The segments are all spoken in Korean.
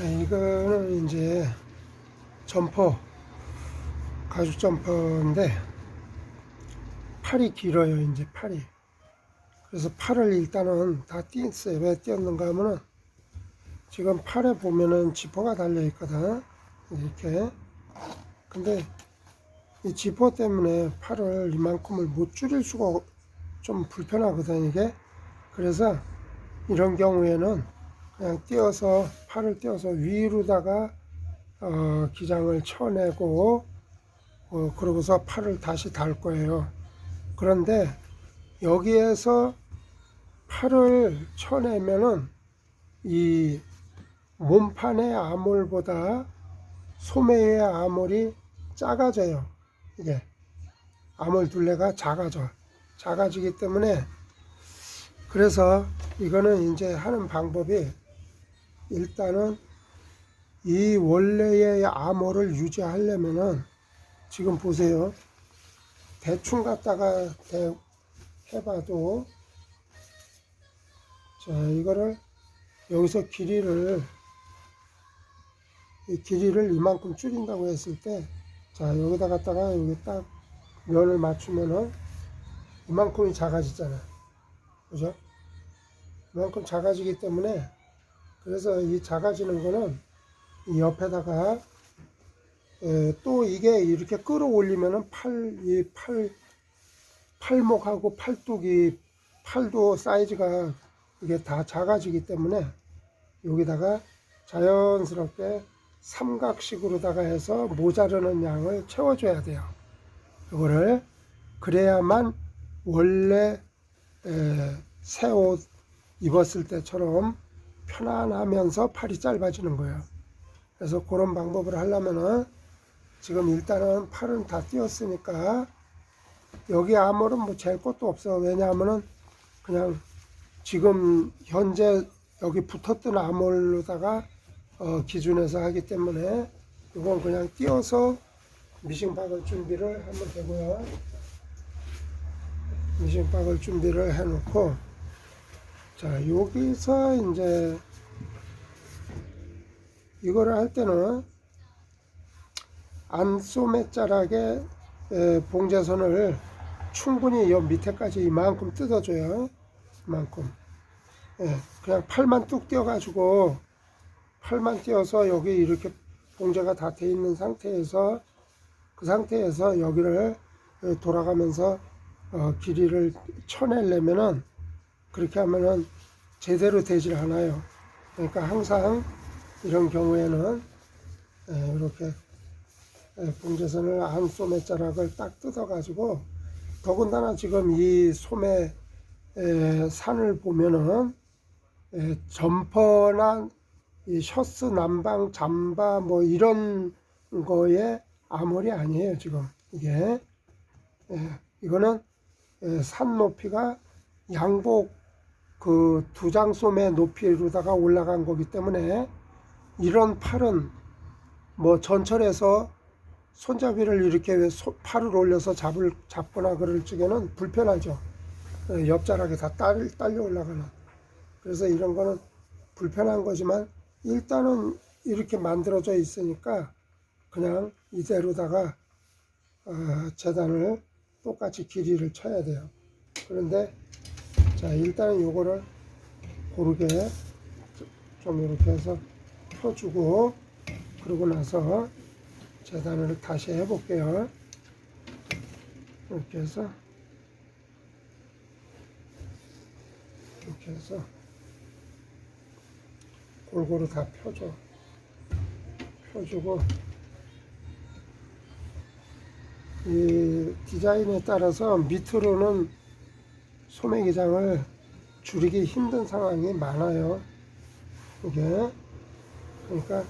자, 이거는 이제 점퍼, 가죽 점퍼인데 팔이 길어요, 이제 팔이. 그래서 팔을 일단은 다 띄었어요. 왜 띄었는가 하면은 지금 팔에 보면은 지퍼가 달려 있거든. 이렇게. 근데 이 지퍼 때문에 팔을 이만큼을 못 줄일 수가 없- 좀 불편하거든, 이게. 그래서 이런 경우에는 그냥 띄어서 팔을 띄어서 위로다가 어, 기장을 쳐내고 어, 그러고서 팔을 다시 달 거예요. 그런데 여기에서 팔을 쳐내면은 이 몸판의 아몰보다 소매의 아몰이 작아져요. 이게 아몰 둘레가 작아져. 작아지기 때문에 그래서 이거는 이제 하는 방법이 일단은 이 원래의 암호를 유지하려면은 지금 보세요. 대충 갖다가 대- 해봐도 자 이거를 여기서 길이를 이 길이를 이만큼 줄인다고 했을 때 자 여기다 갖다가 여기 딱 면을 맞추면은 이만큼이 작아지잖아 그죠? 이만큼 작아지기 때문에 그래서 이 작아지는 거는 이 옆에다가 에, 또 이게 이렇게 끌어올리면은 팔, 이 팔, 팔목하고 팔뚝이 팔도 사이즈가 이게 다 작아지기 때문에 여기다가 자연스럽게 삼각식으로다가 해서 모자르는 양을 채워줘야 돼요. 이거를 그래야만 원래 새 옷 입었을 때처럼 편안하면서 팔이 짧아지는 거예요. 그래서 그런 방법을 하려면은 지금 일단은 팔은 다 띄었으니까 여기 암홀은 뭐 잴 것도 없어. 왜냐하면은 그냥 지금 현재 여기 붙었던 암홀로다가 어, 기준에서 하기 때문에 이건 그냥 띄어서 미싱 박을 준비를 하면 되고요. 미싱 박을 준비를 해놓고 자 여기서 이제 이거를 할 때는 안소매 자락에 에, 봉제선을 충분히 요 밑에까지 이만큼 뜯어줘요. 이만큼. 예, 그냥 팔만 뚝 띄어가지고 팔만 띄어서 여기 이렇게 봉제가 다 돼 있는 상태에서 그 상태에서 여기를 에, 돌아가면서 어, 길이를 쳐내려면은 그렇게 하면은 제대로 되질 않아요. 그러니까 항상 이런 경우에는 에, 이렇게 에, 봉제선을 안 소매 자락을 딱 뜯어 가지고 더군다나 지금 이 소매 에, 산을 보면은 에, 점퍼나 이 셔츠 남방 잠바 뭐 이런 거에 아무리 아니에요 지금 이게 에, 이거는 에, 산 높이가 양복 그 두장 소매 높이로다가 올라간 거기 때문에 이런 팔은 뭐 전철에서 손잡이를 이렇게 왜 소- 팔을 올려서 잡을 잡거나 그럴 적에는 불편하죠. 어, 옆자락에 다 딸, 딸려 올라가는. 그래서 이런 거는 불편한 거지만 일단은 이렇게 만들어져 있으니까 그냥 이대로다가 어, 재단을 똑같이 길이를 쳐야 돼요. 그런데 자 일단은 요거를 고르게 좀 이렇게 해서 펴주고 그러고 나서 재단을 다시 해볼게요. 이렇게 해서 이렇게 해서 골고루 다 펴줘. 펴주고 이 디자인에 따라서 밑으로는 소매기장을 줄이기 힘든 상황이 많아요. 이게 그러니까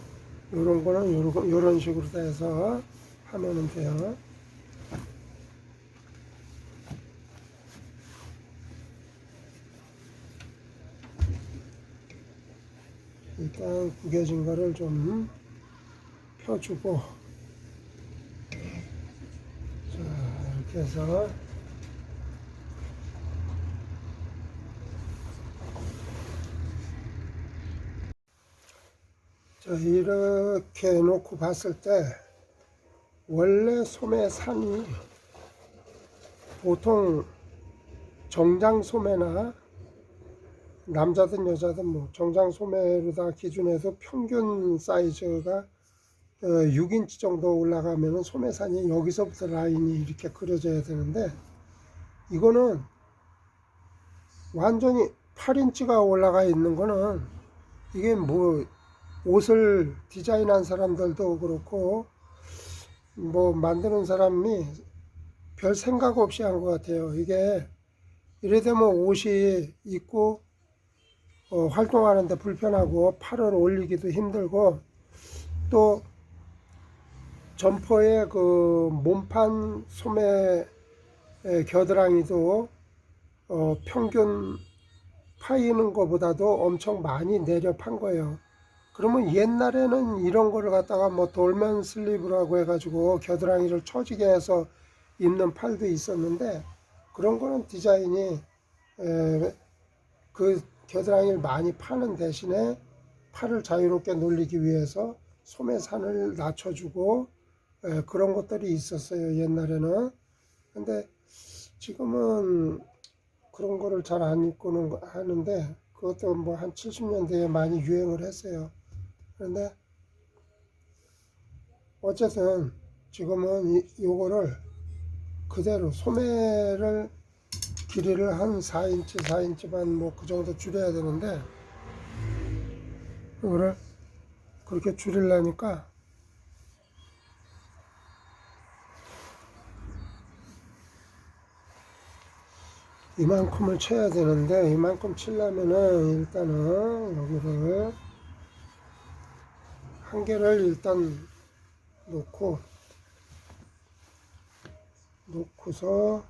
요런 거는 요런, 요런 식으로 다 해서 하면은 돼요. 일단 구겨진 거를 좀 펴주고 자 이렇게 해서 이렇게 놓고 봤을 때 원래 소매 산이 보통 정장 소매나 남자든 여자든 뭐 정장 소매로 다 기준해서 평균 사이즈가 6인치 정도 올라가면은 소매산이 여기서부터 라인이 이렇게 그려져야 되는데 이거는 완전히 8인치가 올라가 있는 거는 이게 뭐 옷을 디자인한 사람들도 그렇고 뭐 만드는 사람이 별 생각 없이 한 것 같아요. 이게 이래 되면 옷이 입고 어, 활동하는데 불편하고 팔을 올리기도 힘들고 또 점퍼의 그 몸판 소매 에, 겨드랑이도 어, 평균 파이는 것보다도 엄청 많이 내려 판 거예요. 그러면 옛날에는 이런 거를 갖다가 뭐 돌면 슬리브라고 해가지고 겨드랑이를 처지게 해서 입는 팔도 있었는데 그런 거는 디자인이 에, 그 겨드랑이를 많이 파는 대신에 팔을 자유롭게 놀리기 위해서 소매산을 낮춰주고 에, 그런 것들이 있었어요 옛날에는. 근데 지금은 그런 거를 잘 안 입고는 하는데 그것도 뭐 한 70년대에 많이 유행을 했어요 그런데 어쨌든 지금은 이, 요거를 그대로 소매를 길이를 한 4인치, 4인치 반 뭐 그 정도 줄여야 되는데 이거를 그렇게 줄이려니까 이만큼을 쳐야 되는데 이만큼 치려면은 일단은 여기를 한 개를 일단 놓고 놓고서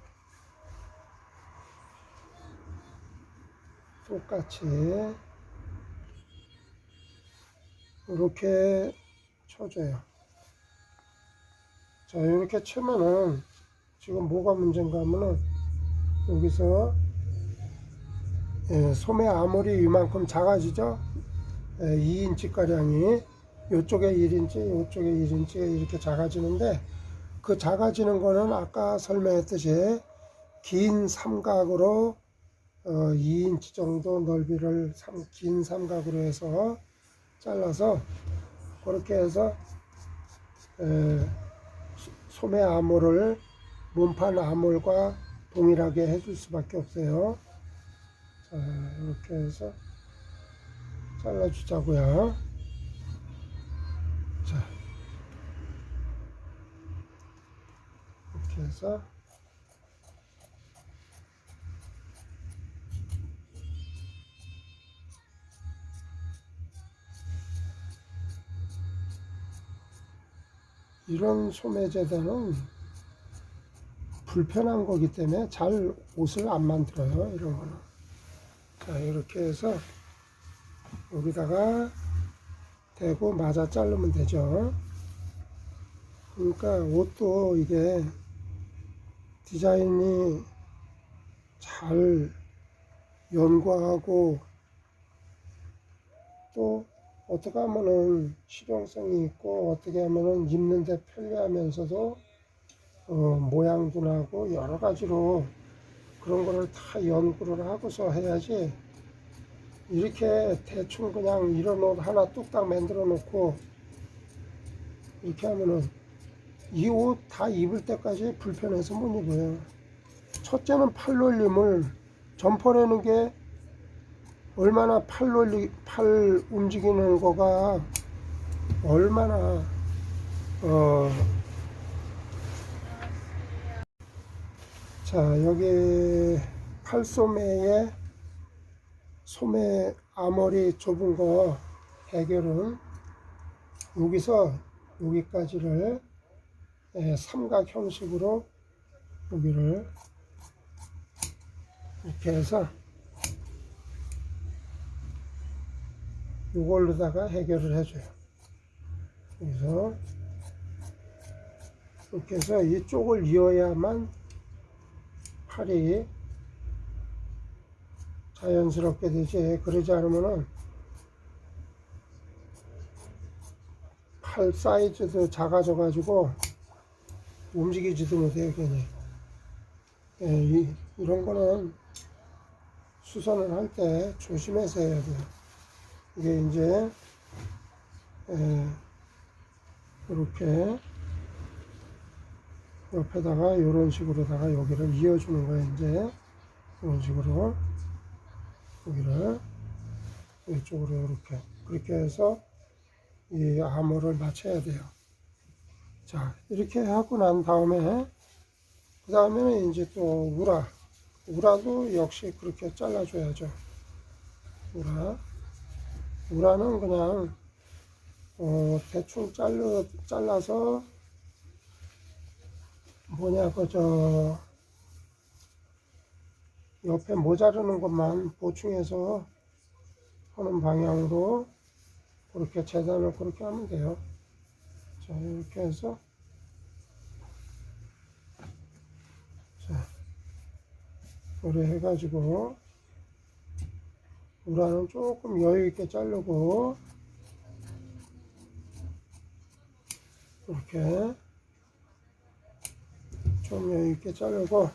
똑같이 이렇게 쳐줘요. 자, 이렇게 치면은 지금 뭐가 문제인가 하면은 여기서 예, 소매 아무리 이만큼 작아지죠? 예, 2인치 가량이 이쪽에 1인치, 이쪽에 1인치 이렇게 작아지는데 그 작아지는 거는 아까 설명했듯이 긴 삼각으로 어, 2인치 정도 넓이를 삼, 긴 삼각으로 해서 잘라서 그렇게 해서 에, 소매 암홀을 몸판 암홀과 동일하게 해줄 수밖에 없어요. 자, 이렇게 해서 잘라주자고요. 이렇게 해서 이런 소매제도는 불편한 거기 때문에 잘 옷을 안 만들어요. 이런 거는. 자, 이렇게 해서 여기다가 대고 맞아 자르면 되죠. 그러니까 옷도 이게 디자인이 잘 연구하고 또 어떻게 하면은 실용성이 있고 어떻게 하면은 입는데 편리하면서도 어, 모양도 나고 여러 가지로 그런 거를 다 연구를 하고서 해야지 이렇게 대충 그냥 이런 옷 하나 뚝딱 만들어 놓고 이렇게 하면은 이 옷 다 입을 때까지 불편해서 못 입어요. 첫째는 팔놀림을 점퍼내는 게 얼마나 팔 놀리 팔 움직이는 거가 얼마나 어 자, 여기 팔소매에 소매 아머리 좁은 거 해결은 여기서 여기까지를 예, 삼각 형식으로 여기를 이렇게 해서 이걸로다가 해결을 해줘요. 그래서 이렇게 해서 이쪽을 이어야만 팔이 자연스럽게 되지 그러지 않으면은 팔 사이즈도 작아져 가지고 움직이지도 못해요 괜히 예, 이, 이런 거는 수선을 할 때 조심해서 해야 돼요. 이게 이제 예, 이렇게 옆에다가 이런 식으로다가 여기를 이어주는 거예요 이제. 이런 식으로. 여기를 이쪽으로 이렇게. 그렇게 해서 이 암호를 맞춰야 돼요. 자 이렇게 하고 난 다음에 그 다음에는 이제 또 우라 우라도 역시 그렇게 잘라줘야죠. 우라 우라는 그냥 어, 대충 잘라 잘라서 뭐냐 그저 옆에 모자르는 것만 보충해서 하는 방향으로 그렇게 재단을 그렇게 하면 돼요. 자, 이렇게 해서. 자, 이렇게 해가지고 우라는 조금 여유 있게 자르고 이렇게 좀 여유 있게 자르고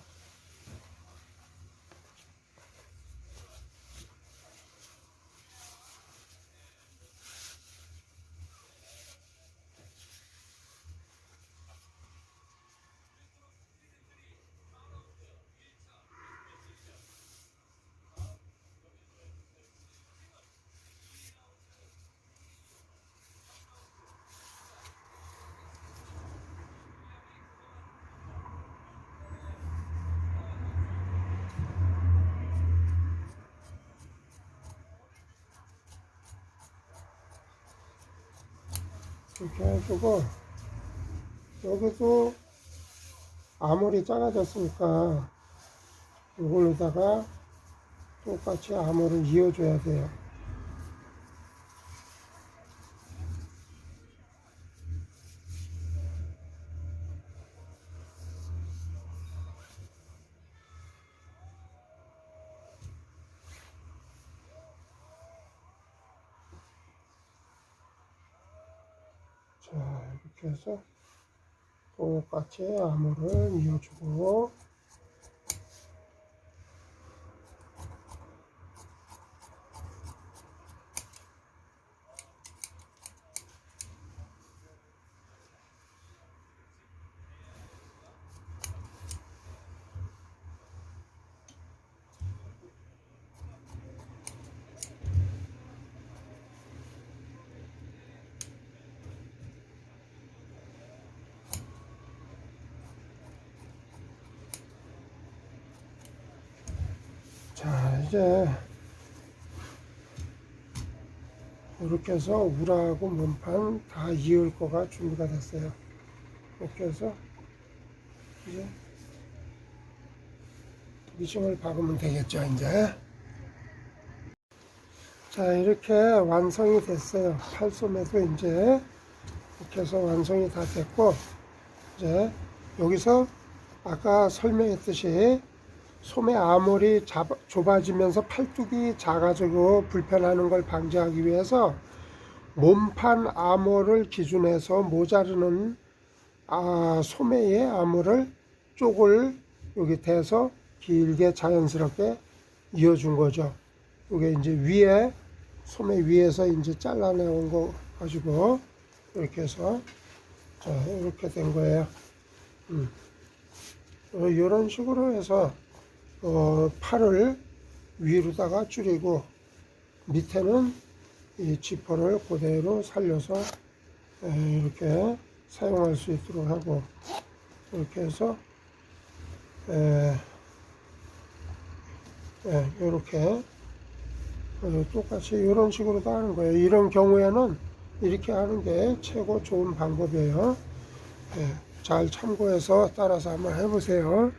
이렇게 해주고 여기도 아무리 작아졌으니까 이걸로다가 똑같이 암호를 이어줘야 돼요. 자, 이렇게 해서 똑같이 암호를 이어주고 자, 이제 이렇게 해서 우라하고 몸판 다 이을 거가 준비가 됐어요. 이렇게 해서 이제 미싱을 박으면 되겠죠, 이제. 자, 이렇게 완성이 됐어요. 팔소매도 이제 이렇게 해서 완성이 다 됐고, 이제 여기서 아까 설명했듯이 소매 잡, 좁아지면서 팔뚝이 작아지고 불편하는 걸 방지하기 위해서 몸판 암호를 기준해서 모자르는 아, 소매의 암호를 쪽을 여기 대서 길게 자연스럽게 이어준 거죠. 이게 이제 위에 소매 위에서 이제 잘라내온 거 가지고 이렇게 해서 자 이렇게 된 거예요. 음. 어, 이런 식으로 해서 어, 팔을 위로다가 줄이고 밑에는 이 지퍼를 그대로 살려서 에, 이렇게 사용할 수 있도록 하고 이렇게 해서 이렇게 어, 똑같이 이런 식으로도 하는 거예요. 이런 경우에는 이렇게 하는 게 최고 좋은 방법이에요. 예, 잘 참고해서 따라서 한번 해보세요.